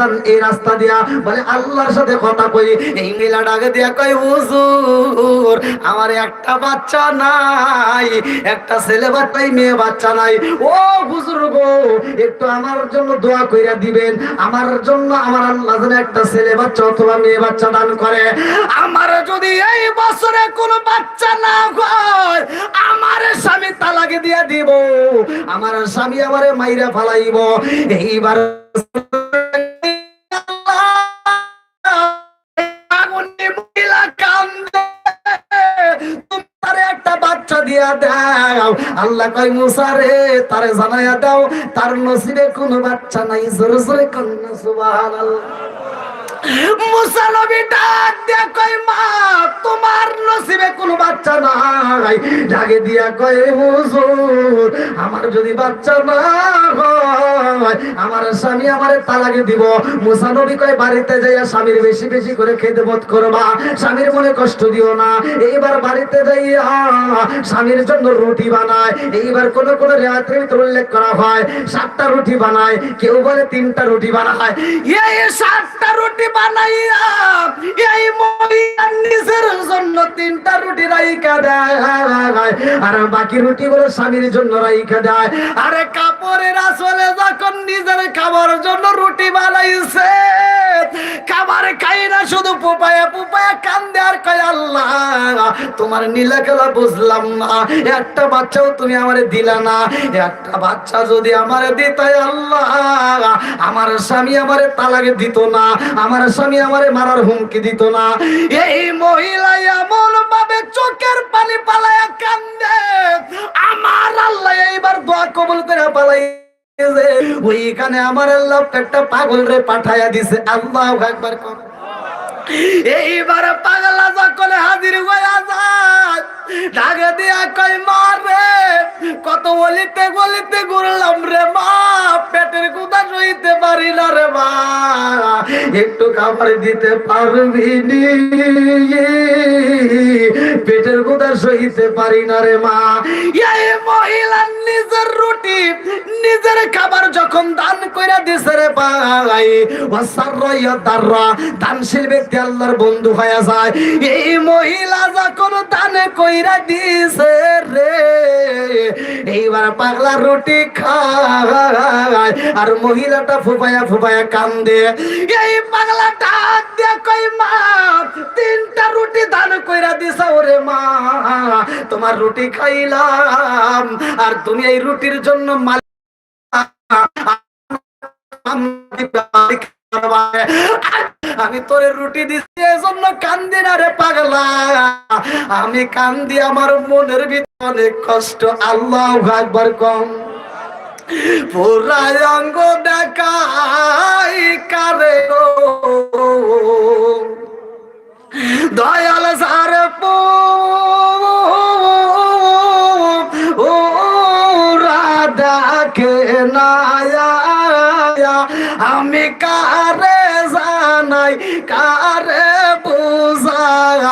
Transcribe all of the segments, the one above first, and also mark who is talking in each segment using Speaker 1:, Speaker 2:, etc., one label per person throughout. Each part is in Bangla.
Speaker 1: যান এই রাস্তা দিয়া বলে আল্লাহর সাথে কথা কই, এই মেলা ডাকে দিয়া কই হুজুর, আমার একটা বাচ্চা নাই, একটা ছেলে বাচ্চাই মেয়ে বাচ্চা নাই। ও হুজুর গো, একটু আমার জন্য দোয়া কইরা দিবেন। আমার জন্য আমার আল্লাহ যেন একটা ছেলে বাচ্চা অথবা মেয়ে বাচ্চা দান করে। আমার যদি এই বছরে কোনো বাচ্চা না হয়, আমার স্বামী তালাকে দিয়া দিব। আমার স্বামী আমারে মাইরা ফালাইব। এইবার দিয়া দাও। আল্লাহ কয়, মুসা রে, তারে জানাইয়া দাও, তার নসিবে কোনো বাচ্চা নাই। জোরে জোরে কন্যা, সুবহানাল্লাহ। না বাড়িতে যাইয়া স্বামীর বেশি বেশি করে খেতে বোধ করবা। স্বামীর মনে কষ্ট দিও না। এইবার বাড়িতে যাইয়া স্বামীর জন্য রুটি বানায়। এইবার কোন কোন রেওয়াতের ভিতরে উল্লেখ করা হয়, সাতটা রুটি বানায়। কেউ বলে তিনটা রুটি বানায়। এই সাতটা রুটি খাবার জন্য রুটি বানাইছে, খাবার খাই না, শুধু পুপায়া পুপায়া কান্দে আর কয়, আল্লাহ, তোমার নীলা বুঝলাম না। একটা বাচ্চাও তুমি আমারে দিলা না। একটা বাচ্চা যদি আমারে দিতাই আল্লাহ, আমার স্বামী আমারে তালাকে দিত না। আমার স্বামী আমারে মারার হুমকি দিত না। এই মহিলা এমন ভাবে চোখের পানি পালায়া কান্দে। আমার আল্লাহ এইবার দোয়া কবুল করে পালাই ওইখানে আমার আল্লাহ একটা পাগল রে পাঠাইয়া দিছে। আল্লাহ একবার কর। এইবার পাগলা যখন হাজির হইয়া যায় ঢাকে দিয়া কই মারে কত গলিতে গলিতে ঘুরলাম রে মা, পেটের কুদা সইতে পারি না রে মা। একটু খাবার দিতে পারবি পেটের কুদা সইতে পারি না রে মা। এই মহিলা নিজের রুটি নিজের খাবার যখন দান কইরা দিছে রে ভাই ওয়াসাররা দাররা, দানশীল ব্যক্তি আল্লাহর বন্ধু হয়ে যায়। এই মহিলা যখন দান কইরা দিছে রে, এইবার পাগলা রুটি খায় আর মহিলাটা ফুপায়া ফুপায়া কান্দে। এই পাগলাটা দিয়ে কই মা, তিনটা রুটি দান কইরা দিছ ওরে মা, তোমার রুটি খাইলাম, আর তুমি এই রুটির জন্য মালিক আমি তোরে রুটি দিচ্ছি এজন্য কান্দি না রে পাগলা। আমি কান্দি আমার মনের ভিতরে অনেক কষ্ট, আল্লাহ একবার কম। পুরাই অঙ্গ দেখাই কারে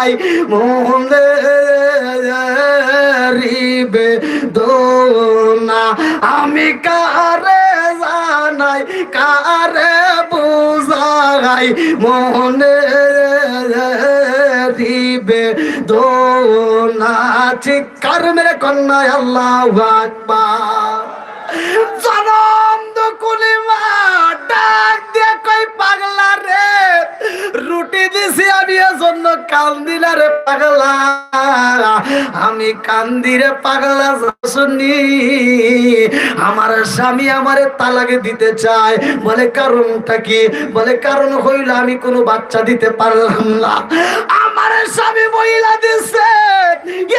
Speaker 1: বুঝাই মনে রিবে দোনা আমি কারে জানাই, কারে বুঝাই? মনে দিবে দোনা চিৎকার মেরে কন্যা আল্লাহ আকবার। জনম দুকুলি মা, ডাক দিয়ে কই পাগলা রে? রুটি দিছি আমি, এজন্য কান্দি না রে পাগলা। আমি কান্দি রে পাগলা শুনি। আমার স্বামী আমারে তালাকে দিতে চায়। বলে, কারণটা কি? বলে, কারণ হইল আমি কোনো বাচ্চা দিতে পারলাম না। আমার স্বামী মহিলা দিছে।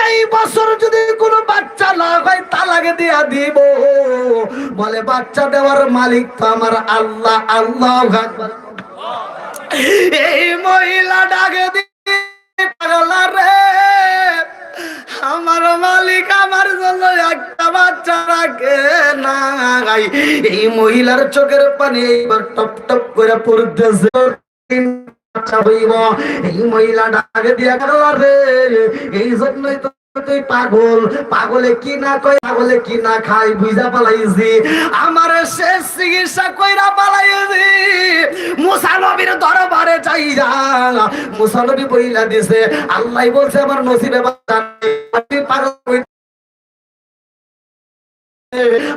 Speaker 1: এই বছর যদি কোনো বাচ্চা না হয়, তালাকে দিয়া দিব। বলে, বাচ্চা দেওয়ার মালিক তো আমার আল্লাহ। আল্লাহ। এই মহিলা ডাকে দিয়ে পাগলা রে আমার মালিক আমার জন্য একটা বাচ্চা রাখে নাই। এই মহিলার চোখের পানি এইবার টপ টপ করে পড়তেছে। এই মহিলা ডাকে দিয়া রে। এই জন্যই তো তুই পাগল? পাগলে কি না কই পাগলে কি না খাই বুঝা পালাইছি। আমার শেষ চিকিৎসা কইরা পালাইছি। মুসা নবীর দরবারে যাই যা মুসা নবী বইলা দিছে, আল্লাহ বলছে, আমার নসিবে। পাগল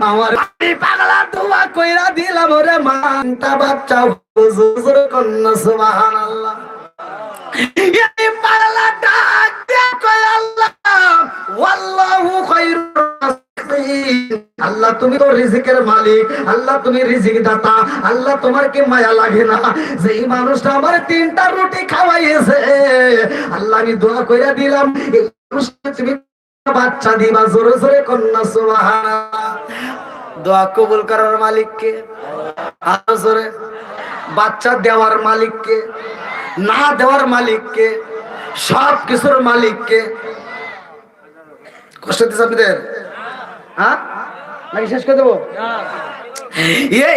Speaker 1: আমার আমি পাগলা দোয়া কইরা দিলাম ওরে মানটা বাচ্চা হুজুর কন্যা, সুবহানাল্লাহ। আল্লাহ তুমি তো রিজিকের মালিক। আল্লাহ, তুমি রিজিক দাতা আল্লাহ, তোমার কি মায়া লাগে না? যে এই মানুষটা আমার তিনটা রুটি খাওয়াইছে আল্লাহ, আমি দোয়া কইরা দিলাম তুমি বাচ্চা দিবা, জোরে জোরে কন্যা দোয়া কবুল করার মালিককে, আরও জোরে। বাচ্চা দেওয়ার মালিককে না দেওয়ার মালিককে, সব কিছুর মালিককে। কষ্ট আপনাদের? হ্যাঁ? শেষ করে দেবো?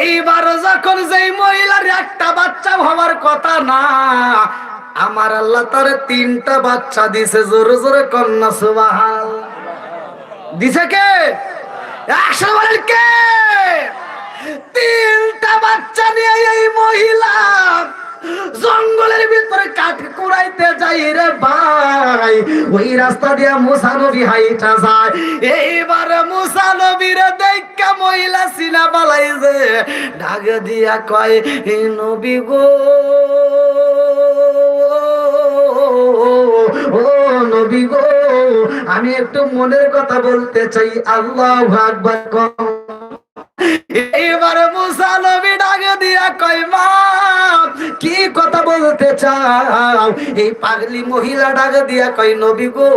Speaker 1: এইবার যখন মহিলার একটা বাচ্চা হওয়ার কথা না, আমার আল্লাহ তার তিনটা বাচ্চা দিছে, জোরে জোরে কন্যা সুবাহাল দিছে কে? একশো বলেন কে? তিনটা বাচ্চা নিয়ে এই মহিলা জঙ্গলের ভিতরে কাঠ কুড়াইতে যাই রে ভাই। ওই রাস্তা দিয়ে মুসা নবী হাইটা যায়। এইবার মুসা নবীর দেখা মহিলা সিনা পালাইছে ডাক দিয়া কয় "এ নবী গো, ও নবী গো, আমি একটু মনের কথা বলতে চাই, আল্লাহ আকবার কম এইবার এই পাগলি মহিলা ডাকে দিয়া কয়, নবী গো,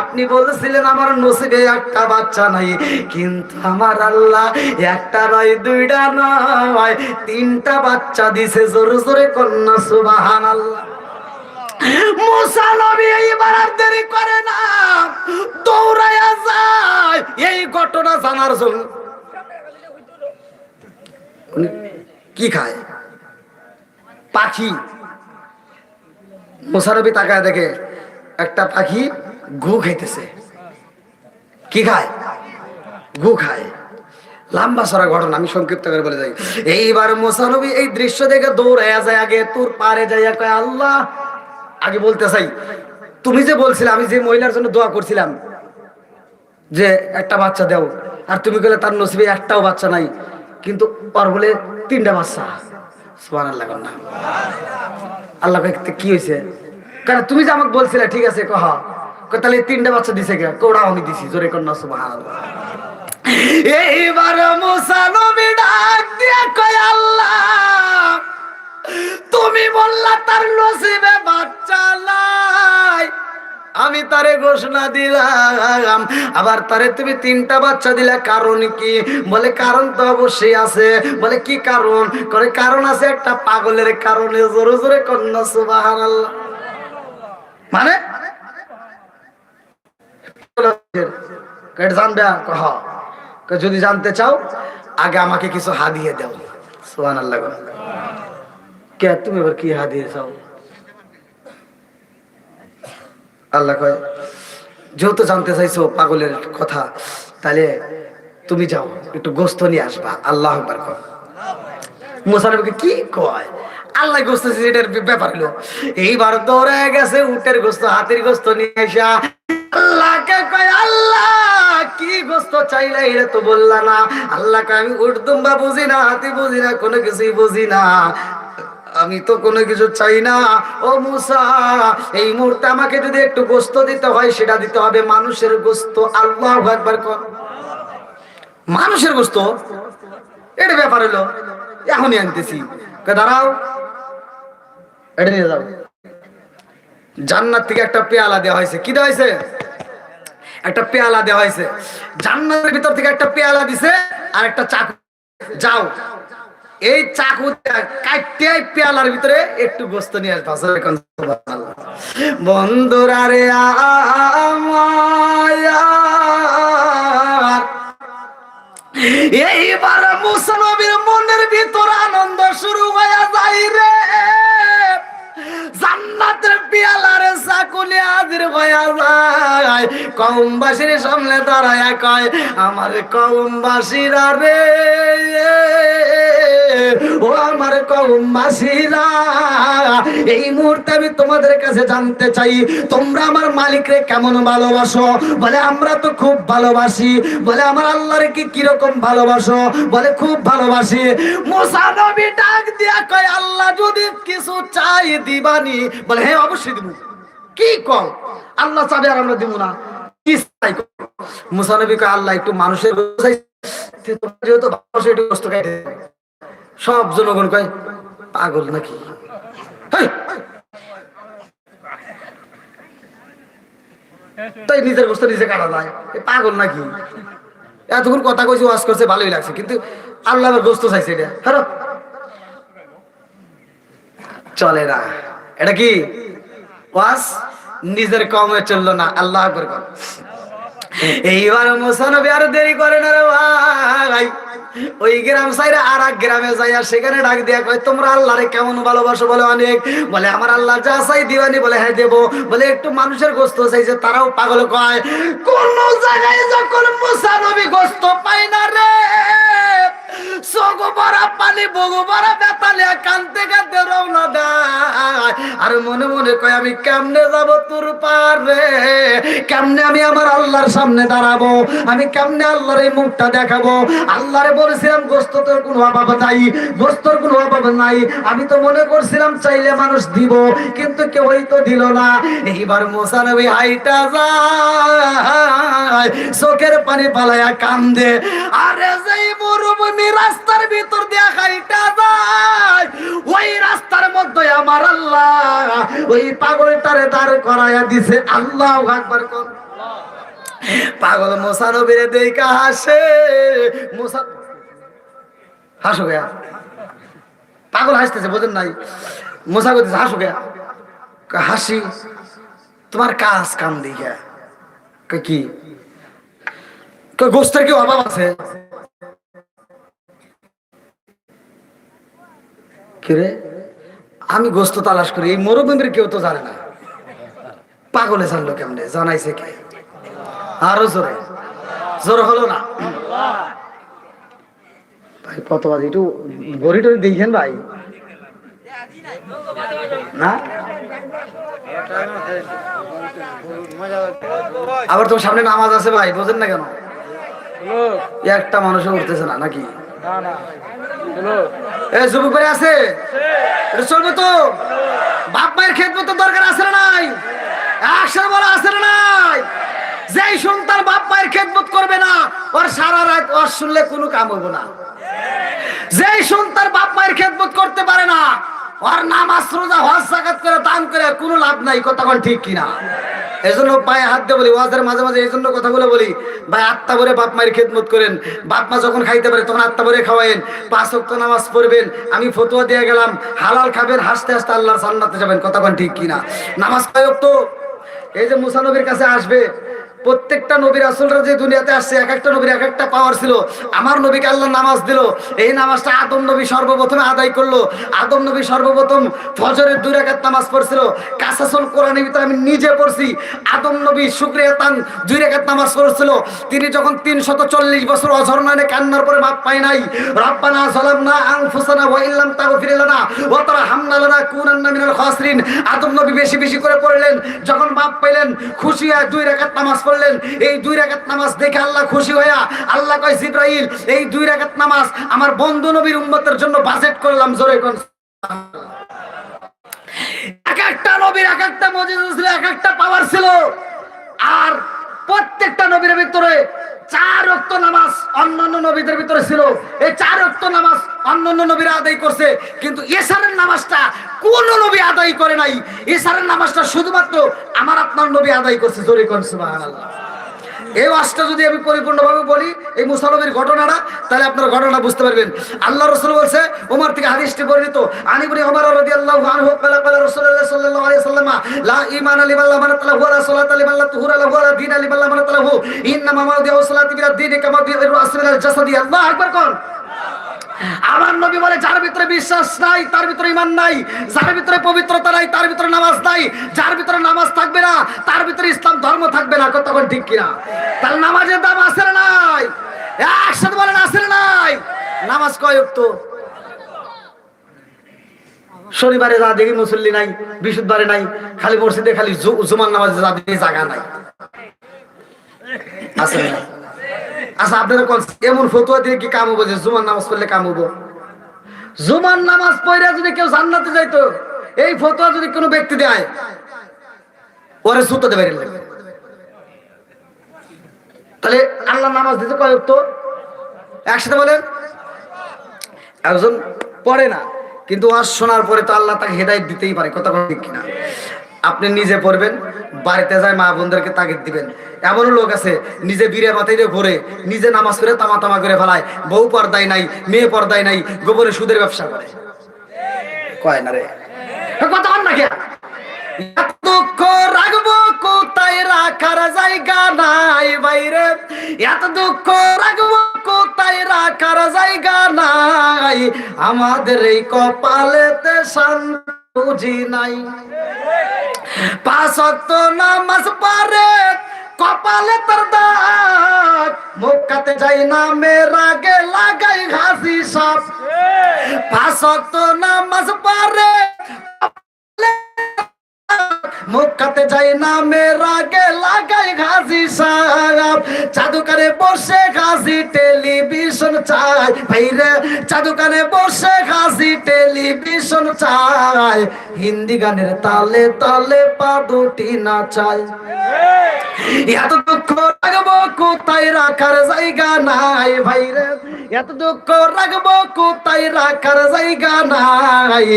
Speaker 1: আপনি বলেছিলেন আমার নসিবে একটা বাচ্চা নাই, কিন্তু আমার আল্লাহ একটা নয়, দুইটা নয়, তিনটা বাচ্চা দিছে, জোরে জোরে কন্যা সুবাহান আল্লাহ ঘটনা কি খায়? পাখি। মোসারবি তাকায় দেখে একটা পাখি ঘু খাইতেছে। কি খায়? ঘু খায়। লম্বা সরা ঘটনা, আমি সংক্ষিপ্ত করে বলে যাই। এইবার মোসানবী এই দৃশ্য দেখে দৌড়াইয়া যায় আগে, তোর পারে যাইয়া কয়, আল্লাহ! আগে বলতে চাই, তুমি যে বলছিলে, আমি যে মহিলার জন্য দোয়া করছিলাম যে একটা বাচ্চা দাও, আর তুমি বলে তার নসিবে একটাও বাচ্চা নাই, কিন্তু ওর বলে তিনটা বাচ্চা। সোহান আল্লাহ না কি হয়েছে কারণ তুমি যে আমাকে বলছিলে, ঠিক আছে কহ তাহলে তিনটা বাচ্চা দিছে কে? কোড়া আমি দিছি, জোরে কন্যা সুবহান এইবার মুসা নবী ডাক দিয়া কয়, আল্লাহ, তুমি বললা তার নসিবে বাচ্চা নাই। আমি তারে ঘোষণা দিলাম। আবার তারে তুমি তিনটা বাচ্চা দিলে, কারণ কি? বলে, কারণ তো অবশ্যই আছে। বলে, কি কারণ? করে কারণ আছে একটা পাগলের কারণে, জোরে জোরে কন্যা সুবাহান মানে? জানবে যদি জানতে চাও, আগে আমাকে কিছু হাদিয়ে দাও। সুহান আল্লাহ কে, তুমি এবার কি হাদিয়ে চাও? আল্লাহ কয়, যেহেতু জানতে চাইছো পাগলের কথা, তাহলে তুমি যাও, একটু গোস্ত নিয়ে আসবা, আল্লাহ একবার কর মুসানবীকে কি কয়? আল্লাহ গোস্ত এটার ব্যাপার হলো, এইবার দৌড়ে গেছে, উটের গোস্ত, হাতির গোস্ত নিয়ে আসা। আল্লাহকে কয়, আল্লাহ, কি গোস্ত চাইলে এটা তো বললা না। আল্লাহকে আমি উট দুম্বা বুঝি না, হাতি বুঝি না, কোনো কিছুই বুঝি না। আমি তো কোনো কিছু চাই না। ও মুসা, এই মুহূর্তে আমাকে যদি একটু গোস্ত দিতে হয়, সেটা দিতে হবে মানুষের গোস্ত। আল্লাহ একবার মানুষের গোস্ত? এটা ব্যাপার হলো, এখনই আনতেছি। দাঁড়াও। এটা নিয়ে যাও। জান্নাত থেকে একটা পেয়ালা দেওয়া হয়েছে। কি দেওয়া হয়েছে? একটা পেয়ালা দেওয়া হয়েছে। জান্নাতের ভিতর থেকে একটা পেয়ালা দিছে, আর একটা চাকু। যাও। এই চাকু কাটতে পেয়ালার ভিতরে একটু গোস্ত নিয়ে আসবা। বন্ধুরা রে এইবার মুসলমানের মনের ভিতর আনন্দ শুরু হয়ে যায় রে জান্নাতের পিয়ালারে সাকুলি হাজির হইয়া যায় কমবাসীর সামনে দাঁড়ায় কয়, আমার কমবাসীরা রে এই মুহূর্তে আমি তোমাদের কাছে জানতে চাই, তোমরা আমার মালিকরে কেমন ভালোবাসো? বলে, আমরা তো খুব ভালোবাসি। বলে, আমার আল্লাহরে কি কীরকম ভালোবাসো? বলে, খুব ভালোবাসি। আল্লাহ যদি কিছু চাই দিবানি। বলে হ্যাঁ অবশ্যই দিব। কি কম আল্লাহ চাবে আর আমরা দিব না। কি চাই মুসা কয়, আল্লাহ, একটু মানুষের যেহেতু ভালোবাসো, একটু খাইতে দাও। সব জনগণ কয়, পাগল নাকি? তাই নিজের গোস্ত নিজে কাটা যায়। পাগল নাকি? এতক্ষণ কথা কইছে, ওয়াজ করছে, ভালোই লাগছে, কিন্তু আল্লাহ গোস্ত চাইছে এটা। হারো চলে না। এটা কি? ওয়াজ? নিজের কমে চলল না আল্লাহ কর এইবার মুসানবী আর দেরি করে না রে ভাই। ওই গ্রাম সাইরে আর এক গ্রামে যাইয়া সেখানে ডাক দিয়া কয়, তোমরা আল্লাহরে কেমন ভালোবাসো? বলে অনেক। বলে, আমার আল্লাহ যা চাই দিবানি বলে হ্যাঁ দেবো। বলে, একটু মানুষের গোস্ত চাইছে তারাও পাগল কয়। কোন জায়গায় যখন মুসা নবী গোস্ত পাই না রে। বড়া পানি বগো বড়া বেতালিয়া রওনা দেয়। আর মনে মনে কয়, আমি কেমনে যাব তোর পারে কেমনে আমি আমার আল্লাহর সামনে দাঁড়াবো? আমি কেমনে আল্লাহর এই মুখটা দেখাবো? আল্লাহরে বলেছিলাম কোনো অভাব নাই গোস্তর কোনো অভাব নাই। আমি তো মনে করছিলাম, চাইলে মানুষ দিব, কিন্তু কেউই তো দিল না। এইবার মোসানবী হাইটা যায়, চোখের পানি পালায়া কান্দে। আরে মরুভূমি রাস্তার ভিতর দিয়া হাইটা যায় ওই রাস্তার মধ্যে আমার আল্লাহ, ওই পাগলটারে দাঁড় করাইয়া দিছে। আল্লাহ আকবার কর। পাগল মোসানবীরে দেখা হাসে। মোসা হাসো গয়া। পাগল হাসতেছে, বোঝেন নাই। মোসা করতেছে হাসো গয়া। হাসি, তোমার কাজ কাম দিকে কি? গোস্তের কি অভাব আছে? কিরে আমি গোস্ত তালাশ করি এই মরুভূমির কেউ তো জানে না। পাগলে জানলো কেমনে জানাইছে কে? আরও জোরে জোর হলো না। ভাই কত বাজে একটু গড়ি টড়ি দেখেন ভাই। না? আবার তো সামনে নামাজ আছে ভাই বোঝেন না কেন? একটা মানুষও উঠতেছে না নাকি? এ যুবক আছে? চলবে তো? বাপ মায়ের দরকার আছে না নাই? বলা আছে না নাই? যেই সন্তান বাপ মায়ের খেদমত করবে না, ওর সারা রাত ওর শুনলে কোনো কাম হব না। যেই সন্তান বাপ মায়ের খেদমত করতে পারে না, ওর নামাজ, রোজা, হজ সাকাত করে, দান করে, কোনো লাভ নাই, কথা ঠিক কিনা? এই জন্য পায়ে হাত দিয়ে বলি, ওয়াজের মাঝে মাঝে এই জন্য কথা বলে। বলি ভাই, আত্মা ভরে বাপ মায়ের খেদমত করেন। বাপ মা যখন খাইতে পারে, তখন আত্মা ভরে খাওয়াইন পাঁচ অক্ত নামাজ পড়বেন। আমি ফতুয়া দিয়ে গেলাম। হালাল খাবেন, হাসতে হাসতে আল্লাহর সান্নাতে যাবেন। কোন ঠিক কিনা? নামাজ কয় তো এই যে মুসানবির কাছে আসবে প্রত্যেকটা নবীর আসলরা যে দুনিয়াতে আসছে, এক একটা নবীর এক একটা পাওয়ার ছিল। আমার নবীকে আল্লাহ নামাজ দিল। এই নামাজটা আদম নবী সর্বপ্রথমে আদায় করল। আদম নবী সর্বপ্রথম ফজরের দুই রাকাত নামাজ পড়ছিল। কাসাসুল কোরআনের ভিতরে আমি নিজে পড়ছি। আদম নবী শুক্রিয়া তান দুই রাকাত নামাজ পড়ছিল। তিনি যখন তিনশত চল্লিশ বছর অঝরণানে কান্নার পরে বাপ পায় নাই, রব্বানা সালামনা আনফুসানা ওয়া ইল্লাম তাগফির লানা ওয়া তারহামনা লানা কুনান্না মিনাল খাসিরিন। আদম নবী বেশি বেশি করে পড়লেন। যখন বাপ পাইলেন, খুশি হয়ে দুই রাকাত নামাজ পড়লেন এই দুই রাকাত নামাজ দেখে আল্লাহ খুশি হইয়া আল্লাহ কয়, জিব্রাইল, এই দুই রাকাত নামাজ আমার বন্ধু নবীর উম্মতের জন্য বাজেট করলাম জোরে কোন এক একটা নবীর এক একটা মজিদ ছিল, এক একটা পাওয়ার ছিল। আর প্রত্যেকটা নবীর ভিতরে চার রক্ত নামাজ অন্যান্য নবীদের ভিতরে ছিল। এই চার রক্ত নামাজ অন্যান্য নবীরা আদায় করছে। কিন্তু এসারের নামাজটা কোন নবী আদায় করে নাই। এসারের নামাজটা শুধুমাত্র আমার আপনার নবী আদায় করছে। জোরে কোন সুবহানাল্লাহ। এই ওয়াজটা যদি আমি পরিপূর্ণভাবে বলি, এই মুসালমের ঘটনাটা, তাহলে আপনারা ঘটনা বুঝতে পারবেন। আল্লাহ রসুল বলছে, ওমর থেকে হাদিসটি বর্ণিত আনিবনি ওমর রাদিয়াল্লাহু আনহু ক্বালা ক্বালা রাসূলুল্লাহ সাল্লাল্লাহু আলাইহি ওয়াসাল্লাম, লা ঈমান লিমান লা মানাত লাহু ওয়া সালাত লিমান লা তুহুরা লাহু ওয়া দীন লিমান লা মানাত লাহু, ইন্নামা মাওদিউ সালাতি বিল দীন কামা দিউ রাসূল আল জাসাদি। আল্লাহু আকবার কোন? আমার নবী বলে, যার ভিতরে বিশ্বাস নাই, তার ভিতরে ইমান নাই, যার ভিতরে পবিত্রতা নাই, তার ভিতরে নামাজ নাই, যার ভিতরে নামাজ থাকবে না, তার ভিতরে ইসলাম ধর্ম থাকবে না তখন ঠিক কিনা? তাহলে নামাজের দাম আছে নাই। একসাথে বলেন আছে নাই। নামাজ কয় তো শনিবারে যা দেখি মুসল্লি নাই, বিশুদ্ধবারে নাই, খালি মসজিদে খালি জুমার নামাজে যা দেখি জায়গা নাই। আছে না? আচ্ছা আপনারা কোন এমন ফতুয়া দিয়ে কি কাম হব যে জুমার নামাজ পড়লে কাম হব? জুমার নামাজ পড়ে যদি কেউ জান্নাতে যাইতো, এই ফতুয়া যদি কোনো ব্যক্তি দেয়, ওরে সুতো দেবে তাহলে আল্লাহ নামাজ দিতে কয় তো একসাথে বলেন। একজন পড়ে না, কিন্তু ওয়াজ শোনার পরে তো আল্লাহ তাকে হেদায়ত দিতেই পারে, কথা ঠিক কিনা? আপনি নিজে পড়বেন বাড়িতে যায়, মা বোনদেরকে তাগিদ দিবেন। এমনও লোক আছে, নিজে বীরে মাথায় ঘুরে, নিজে নামাজ করে তামা তামা করে ফেলায়, বউ পর্দায় নাই, মেয়ে পর্দায় নাই গোবরে সুদের ব্যবসা করে। কয় না রে? আমাদের এই কপালেতে শান্তি বুঝি নাই। পাঁচ অক্ত নামাজ পারে কপালে তার দাগ। মুখাতে যাই না মেরা গে লাগাই ঘাসি সাপ। পাঁচ অক্ত নামাজ পারে মুখাতে যাই না মেরা গে লাগাই ঘাসি সাপ। জাদুকারে বসে ঘাসি টেলিভিশন চাই। ভাইরে জাদুকারে বসে ঘাসি টেলিভিশন চাই। হিন্দি গানের তালে তালে পা দুটি নাচায় এত দুঃখ রাখব কোথায় রাখার জায়গা নাই, ভাইরে। এত দুঃখ রাখব কোথায় রাখার জায়গা নাই।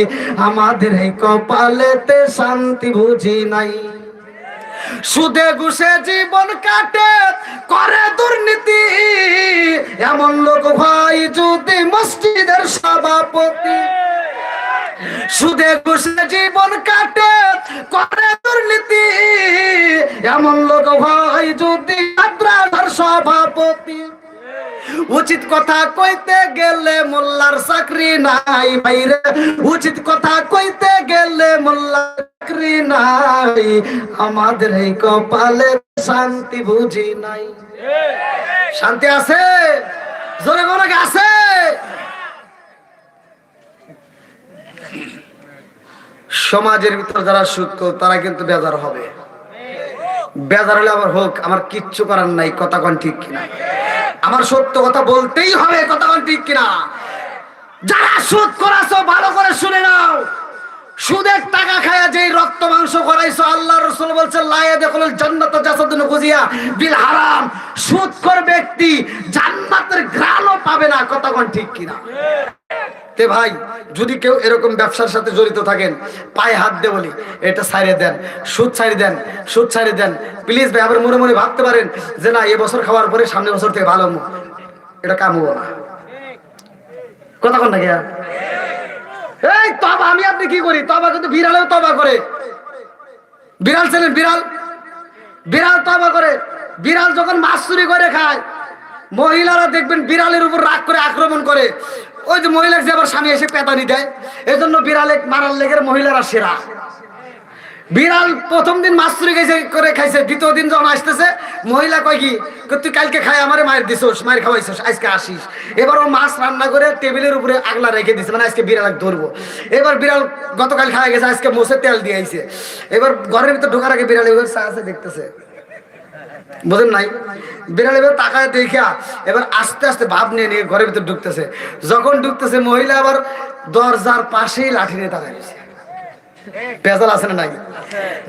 Speaker 1: আমাদের এই কপালেতে শান্তি বুঝি নাই। সুদে ঘুষে জীবন কাটে, করে দুর্নীতি। এমন লোক ভাই যদি মসজিদের সভাপতি। সুদে ঘুষে জীবন কাটে, করে দুর্নীতি। এমন লোক ভাই যদি সভাপতি। উচিত কথা কইতে গেলে মোল্লার চাকরি নাই বাইরে উচিত কথা কইতে গেলে মোল্লার চাকরি নাই। আমাদের এই কপালে শান্তি বুঝি নাই। শান্তি আছে? জোরে গরকে আছে? সমাজের ভিতর যারা কর তারা কিন্তু বেজার হবে। বেজার হলে আবার হোক, আমার কিচ্ছু করার নাই, কথা কন ঠিক কিনা। আমার সত্য কথা বলতেই হবে কথা ঠিক কিনা? যারা সুদ করাছো, ভালো করে শুনে নাও। সুদের টাকা খায়া যেই রক্ত মাংস করাইছো আল্লাহ রসুল বলছে লায়ে দেখল জান্নাত জাসাদুন গুজিয়া বিল হারাম। সুদ কর ব্যক্তি, জান্নাতের ঘ্রাণও পাবে না কন ঠিক কিনা? তে ভাই, যদি কেউ এরকম ব্যবসার সাথে জড়িত থাকেন, পায়ে হাত দে বলি, এটা ছাড়িয়ে দেন, সুদ ছাড়িয়ে দেন, সুদ ছাড়িয়ে দেন। প্লিজ ভাই, আবার মনে মনে ভাবতে পারেন যে না, এবছর খাওয়ার পরে সামনের বছর থেকে ভালো। এটা কাম হব না কন না গিয়া এই তবা, আমি আপনি কি করি? তবা কিন্তু বিড়ালেও তবা করে। বিড়াল ছিলেন বিড়াল। বিড়াল তবা করে। বিড়াল যখন মাছ চুরি করে খায়, মহিলারা দেখবেন বিড়ালের উপর রাগ করে আক্রমণ করে। ওই যে মহিলার যে আবার স্বামী এসে পেতানি দেয়, এজন্য জন্য বিড়ালে মারার লেগের মহিলারা সেরা। বিড়াল প্রথম দিন মাছ চুরি খাইছে করে খাইছে, দ্বিতীয় দিন যখন আসতেছে, মহিলা কয় কি তুই কালকে খাই, আমারে মায়ের দিছোস, মায়ের খাওয়াইছিস, আজকে আসিস। এবার ও মাছ রান্না করে টেবিলের উপরে আগলা রেখে দিছে মানে আজকে বিড়াল ধরবো। এবার বিড়াল গতকাল খাওয়া গেছে, আজকে মোষে তেল দিয়ে আইছে। এবার ঘরের ভিতর ঢোকার আগে বিড়াল এবার আছে দেখতেছে। বুঝেন নাই? বিড়াল এবার তাকায় দেখা এবার আস্তে আস্তে ভাব নিয়ে নিয়ে ঘরের ভিতর ঢুকতেছে। যখন ঢুকতেছে, মহিলা আবার দরজার পাশেই লাঠি নিয়ে তাকায় রয়েছে। পেঁচাল আছে না নাই?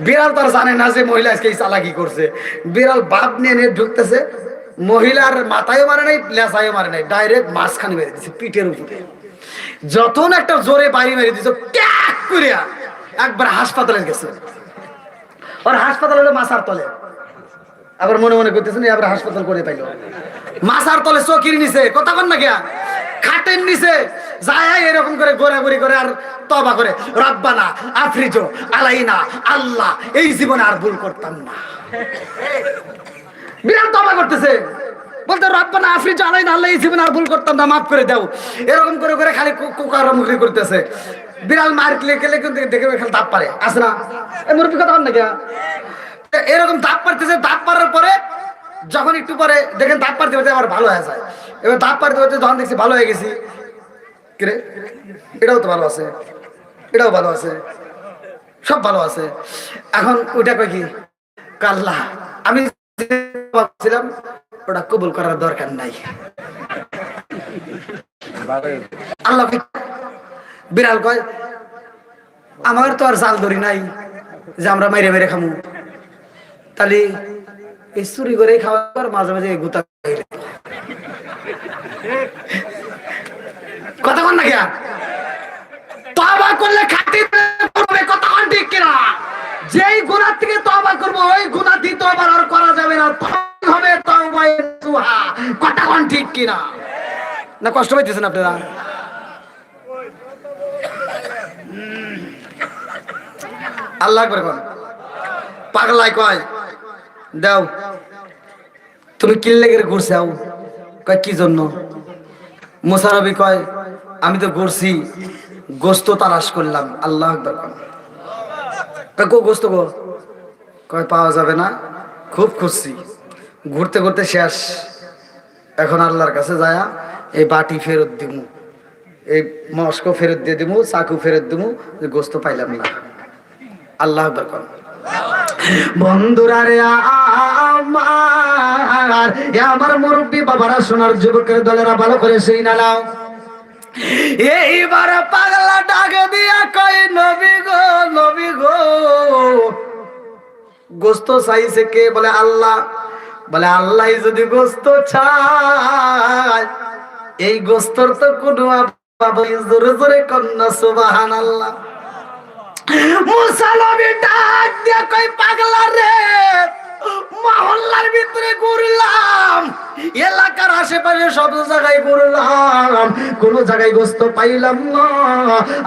Speaker 1: বিড়াল তার জানে না যে মহিলা আজকে চালাকি করছে। বিড়াল বাপ নিয়ে নিয়ে ঢুকতেছে, মহিলার মাথায়ও মারে নাই লেসায়ও মারে নাই, ডাইরেক্ট মাঝখানে মেরে দিচ্ছে পিঠের উপরে। যখন একটা জোরে বাড়ি মেরে দিচ্ছে ট্যাক করিয়া একবার হাসপাতালে গেছে। ওর হাসপাতাল হলো মাসার তলে। আবার মনে মনে করতেছেন আবার হাসপাতাল করে পাইলো। মাসার তলে চকির নিছে কথা কন না গিয়া খাটের নিচে যায় এরকম করে ঘোরাঘুরি করে আর তবা করে। রব্বানা আফ্রিজো আলাইনা, আল্লাহ, এই জীবনে আর ভুল করতাম না। বিরাট তবা করতেছে। বলতে, রব্বানা আফরি জানাই না আল্লাহ জীবন আর ভুল করতাম না, মাফ করে দাও। এরকম করে করে খালি কুকারমুখরি করতেছে। বিড়াল মার খেলে কিন্তু দেখে খালি দাপ পারে। আসে না? এই মুরব্বী কথা না কে? এরকম দাপ পারতেছে দাপ পারার পরে যখন একটু পরে দেখেন দাপ পারতে পারতে আবার ভালো হয়ে যায়। এবার দাপ পারতে পারতে যখন দেখছি ভালো হয়ে গেছি কিরে এটাও তো ভালো আছে, এটাও ভালো আছে, সব ভালো আছে। এখন ওইটা কই কি? কাল্লা আমি ভাবছিলাম, ওটা কবুল করার দরকার নাই। আল্লাহ বিড়াল কয়, আমার তো আর জাল ধরি নাই যে আমরা মাইরে মেরে খামু। তাহলে এই চুরি করে খাওয়ার মাঝে মাঝে গুতা কথা কন না কেয়া তবা করলে খাটি করবে কথা ঠিক কিনা? যেই গুণার থেকে তবা করব, ওই গুণা দ্বিতীয়বার আর করা যাবে না। হবে তওবায়ে নসুহা। কথা কন ঠিক কিনা? না, কষ্ট পাইতেছেন আপনারা? আল্লাহ করে কন। পাগলাই কয়, দাও, তুমি কিনলে গেলে ঘুরছে আও কয়, কি জন্য? মোসারবি কয় আমি তো ঘুরছি, গোস্ত তালাশ করলাম, আল্লাহ। কো গোস্ত গো? কয়, পাওয়া যাবে না, খুব খুঁজছি। ঘুরতে ঘুরতে শেষ। এখন আল্লাহর কাছে যায়া এই বাটি ফেরত দিমু, এই মস্ক ফেরত দিয়ে দিমু, চাকু ফেরত দিমু গোস্ত পাইলাম না। আল্লাহ কন। বন্ধুরা আমার মুরব্বী বাবারা, সোনার যুবকের দলেরা ভালো করে সেই না নাও। এইবার পাগলা ডাক দিয়া কই নবী গো নবী গো। গোস্ত চাইছে কে? বলে আল্লাহ। বলে আল্লাহ যদি গোস্ত চায়, এই গোস্তর তো কোনো জোরে জোরে কন্যা সুবাহান আল্লাহ মুসালবি ডাক দিয়া কই পাগলা রে মহল্লার ভিতরে ঘুরলাম, এলাকার আশেপাশে সব জায়গায় ঘুরলাম। কোন জায়গায় গোস্ত পাইলাম না।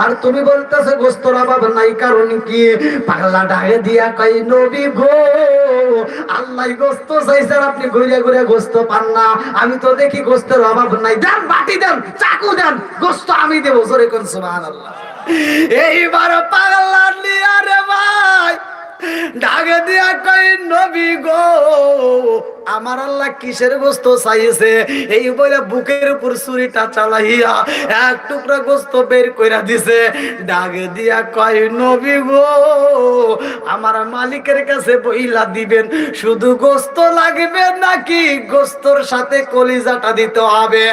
Speaker 1: আর তুমি বলতেছো, গোস্তর অভাব নাই, কারণ কি? পাগলা ডাকে দিয়া কই নবী গো, আল্লাহ গোস্ত চাইছেন আপনি ঘুরে ঘুরে গোস্ত পান না। আমি তো দেখি গোস্তের অভাব নাই। দেন, বাটি দেন, চাকু দেন, গোস্ত আমি দেবো। জোরে কোন, সুবহানাল্লাহ। এইবার পাগলা নিয়া রে ভাই দিয়া কই নবী গো, আমার আল্লাহ কিসের গোস্ত চাইছে? এই বলে বুকের উপর ছুরিটা চালাইয়া এক টুকরা গোস্ত বের কইরা দিছে। দিয়া কয়, নবী গো, আমার মালিকের কাছে বইলা দিবেন, শুধু গোস্ত লাগবে নাকি গোস্তর সাথে কলিজাটা দিতে হবে?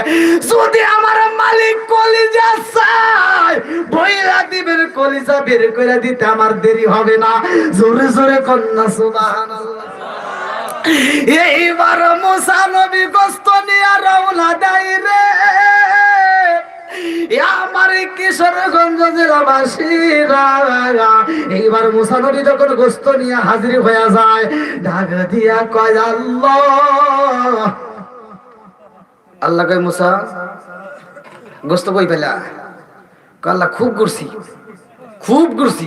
Speaker 1: যদি আমার মালিক কলিজা চায়, বইলা দিবেন, কলিজা বের করে দিতে আমার দেরি হবে না। জোরে জোরে কন্যা, সুবহানাল্লাহ। এইবার মুসা নবী গোস্ত নিয়ে রওনা দেয় রে। আমার কিশোরগঞ্জ জেলাবাসীরা এইবার মুসা নবী যখন গোস্ত নিয়ে হাজির হয়ে যায়, ডাক দিয়া কয়, আল্লাহ। আল্লাহ কয়, মুসা, গোস্ত কই পেলা? আল্লাহ, খুব ঘুরছি। খুব ঘুরছি।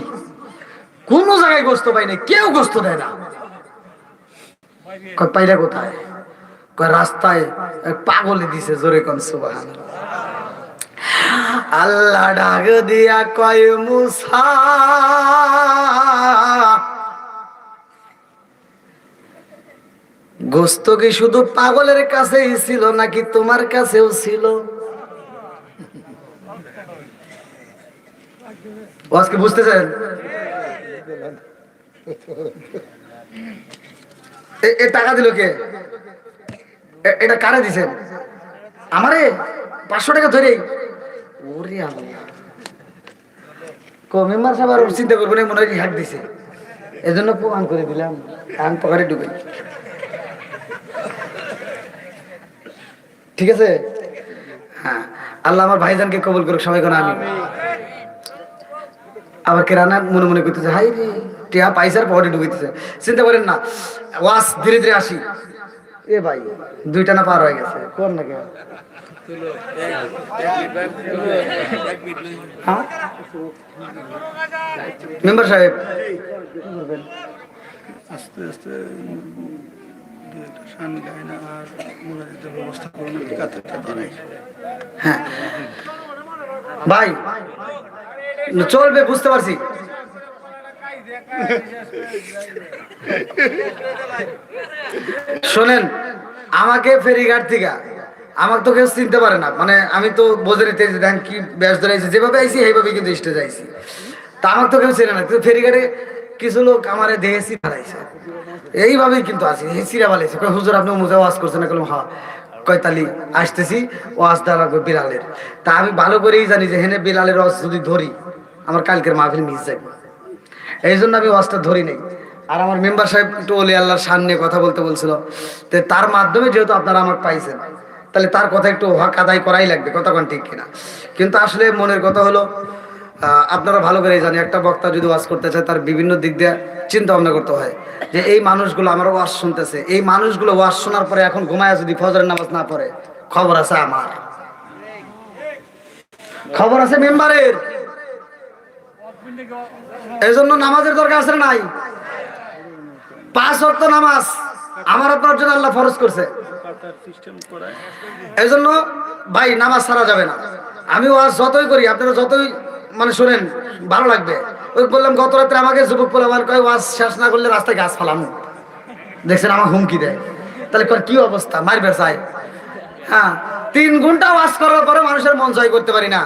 Speaker 1: কোন জায়গায় গোস্ত পাই না কেউ গোস্ত দেয় না। পাইলা কোথায়? রাস্তায় পাগলে দিছে, জোরে কোন সুবহান আল্লাহ ডাক দিয়া কয়, মুসা। গোস্ত কি শুধু পাগলের কাছেই ছিল, নাকি তোমার কাছেও ছিল? আজকে বুঝতেছেন? এ- টাকা দিল কে? এটা কারে দিছেন আমারে? পাঁচশো টাকা ধরে। ওরে আল্লাহ। কমিমার সাহেব আর চিন্তা করব না মনে হয় হ্যাক দিছে। এজন্য প্রমাণ করে দিলাম আং পকারে ডুবে ঠিক আছে? হ্যাঁ আল্লাহ আমার ভাইজানকে কবুল করুক সবাই কোনো আমি। আবার কেরানা মনে মনে করতেছে হাই রে টিয়া পাইসার পরে ঢুকিতেছে চিন্তা করেন না ওয়াস ধীরে ধীরে আসি। এ ভাই দুইটা না পার হয়ে গেছে কোন না কেউ হ্যাঁ? মেম্বার সাহেব।
Speaker 2: কাতারটা বানাই
Speaker 1: হ্যাঁ। ভাই, চলবে, বুঝতে পারছি। শোনেন, আমাকে ফেরিঘাট থেকে, আমাকে তো কেউ চিনতে পারে না। মানে আমি তো বোঝে নিতে কি ব্যাস ধরে আইছি। যেভাবে আইছি সেইভাবে কিন্তু স্টেজ আইছি। তা আমাকে তো কেউ চেনে না। কিন্তু ফেরিঘাটে কিছু লোক আমার দেখেছি হারাইছে এইভাবেই কিন্তু আছি। সিরা বালাইছে হুজুর, আপনি মুজা ওয়াজ করছেন না কয়তালি আসতেছি, ওয়াজ দেওয়া লাগবে বিড়ালের তা আমি ভালো করেই জানি যে হেনে বিড়ালের ওয়াজ যদি ধরি, আমার কালকের মাহফিল মিস যাবে এই জন্য আমি ওয়াজটা ধরি নেই। আর আমার মেম্বার সাহেব একটু ওলি আল্লাহর সামনে কথা বলতে বলছিল তো তার মাধ্যমে যেহেতু আপনারা আমাকে পাইছেন, তাহলে তার কথা একটু হক আদায় করাই লাগবে, কথা কোন ঠিক কিনা। কিন্তু আসলে মনের কথা হলো আপনারা ভালো করে জানি একটা বক্তা যদি ওয়াজ করতে চায়, তার বিভিন্ন দিক দিয়ে চিন্তা ভাবনা করতে হয়। যে এই মানুষগুলো আমার ওয়াজ শুনতেছে, এই মানুষগুলো ওয়াজ শোনার পরে এখন ঘুমায় যদি ফজরের নামাজ না পড়ে, খবর আছে আমার। খবর আছে মেম্বারের। এই জন্য নামাজের দরকার আছে নাই? পাঁচ অর্থ নামাজ, আমার আপনার জন্য আল্লাহ ফরজ করছে। এই জন্য ভাই, নামাজ সারা যাবে না। আমি ওয়াজ যতই করি, আপনারা যতই মানে শোনেন, ভালো লাগবে। ওই বললাম, গত রাত্রে আমাকে যুবক আমার কয়, ওয়াজ শেষ না করলে রাস্তায় গাছ ফালাম। দেখছেন, আমার হুমকি দেয়। তাহলে কি অবস্থা? মারবে চাই। হ্যাঁ তিন ঘণ্টা ওয়াজ করার পরে মানুষের মন জয় করতে পারি না।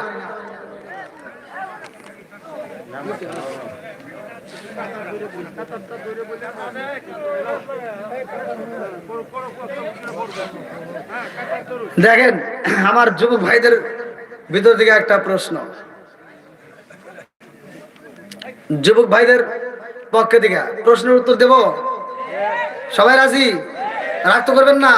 Speaker 1: দেখেন, আমার যুবক ভাইদের ভিতর থেকে একটা প্রশ্ন। যুবক ভাইদের পক্ষে থেকে প্রশ্নের উত্তর দেব। সবাই রাজি? রাগ তো করবেন না।